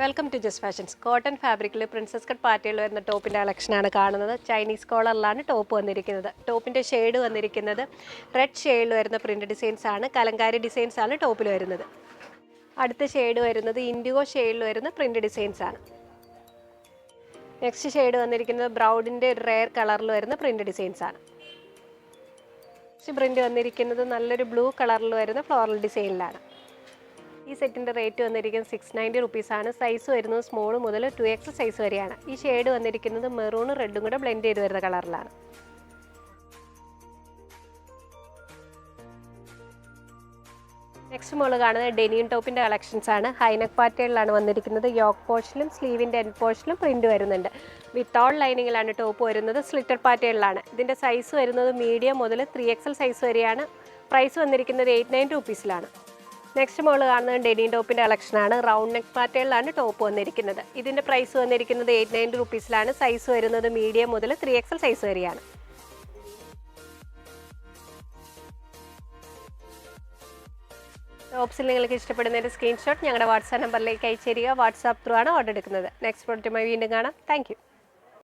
Welcome to just fashions cotton ഫാബ്രിക്കിൽ princess cut പാർട്ടിയിൽ വരുന്ന ടോപ്പിന്റെ കളക്ഷനാണ് കാണുന്നത്. ചൈനീസ് കോളറിലാണ് ടോപ്പ് വന്നിരിക്കുന്നത്. ടോപ്പിന്റെ ഷെയ്ഡ് വന്നിരിക്കുന്നത്. റെഡ് ഷെയ്ഡിൽ വരുന്ന പ്രിന്റ് ഡിസൈൻസ് ആണ്. കലങ്കാരി ഡിസൈൻസ് ആണ് ടോപ്പിൽ വരുന്നത്. അടുത്ത ഷെയ്ഡ് വരുന്നത് ഇൻഡിഗോ ഷെയ്ഡിൽ വരുന്ന പ്രിന്റ് ഡിസൈൻസ് ആണ്. നെക്സ്റ്റ് ഷെയ്ഡ് വന്നിരിക്കുന്നത് ബ്രൗഡിന്റെ ഒരു റെയർ കളറിൽ വരുന്ന പ്രിന്റ് ഡിസൈൻസ് ആണ്. നെക്സ്റ്റ് പ്രിന്റ് വന്നിരിക്കുന്നത് നല്ലൊരു ബ്ലൂ കളറിൽ വരുന്ന ഫ്ലോറൽ ഡിസൈനിലാണ് ഈ സെറ്റിന്റെ റേറ്റ് വന്നിരിക്കുന്നത് സിക്സ് നയന്റി റുപ്പീസാണ് സൈസ് വരുന്നത് സ്മോൾ മുതൽ ടു എക്സ് സൈസ് വരെയാണ്. ഈ ഷെയ്ഡ് വന്നിരിക്കുന്നത് മെറൂണും റെഡും കൂടെ ബ്ലെൻഡ് ചെയ്ത് വരുന്ന കളറിലാണ് നെക്സ്റ്റ് മോൾ കാണുന്നത് ഡെനിയൻ ടോപ്പിന്റെ കളക്ഷൻസ് ആണ്. ഹൈനക് പാറ്റേണിലാണ് വന്നിരിക്കുന്നത്. യോക്ക് പോർഷനിലും സ്ലീവിന്റെ എൻ പോർഷനിലും പ്രിന്റ് വരുന്നുണ്ട്. വിത്തൗട്ട് ലൈനിങ്ങിലാണ് ടോപ്പ് വരുന്നത്. സ്ലിറ്റർ പാറ്റേണിലാണ് ഇതിന്റെ സൈസ് വരുന്നത് മീഡിയം മുതൽ ത്രീ എക്സൽ സൈസ് വരെയാണ്. പ്രൈസ് വന്നിരിക്കുന്നത് എയ്റ്റ് നയൻ റുപ്പീസിലാണ് നെക്സ്റ്റ് മോൾ കാണുന്നത് ഡെനിയൻ ടോപ്പിന്റെ കളക്ഷനാണ് റൗണ്ട് നെക്ക് പാറ്റേണിലാണ് ടോപ്പ് വന്നിരിക്കുന്നത്. ഇതിന്റെ പ്രൈസ് വന്നിരിക്കുന്നത് എയ്റ്റ് നയന്റി റുപ്പീസിലാണ് സൈസ് വരുന്നത് മീഡിയം മുതൽ ത്രീ എക്സൽ സൈസ് വരെയാണ്. ടോപ്സിൽ നിങ്ങൾക്ക് ഇഷ്ടപ്പെടുന്നതിന്റെ സ്ക്രീൻഷോട്ട് ഞങ്ങളുടെ വാട്സാപ്പ് നമ്പറിലേക്ക് അയച്ചു തരിക. വാട്സാപ്പ് ത്രൂ ആണ് ഓർഡർ എടുക്കുന്നത്. നെക്സ്റ്റ് പ്രോഡക്റ്റുമായി വീണ്ടും കാണാം. താങ്ക്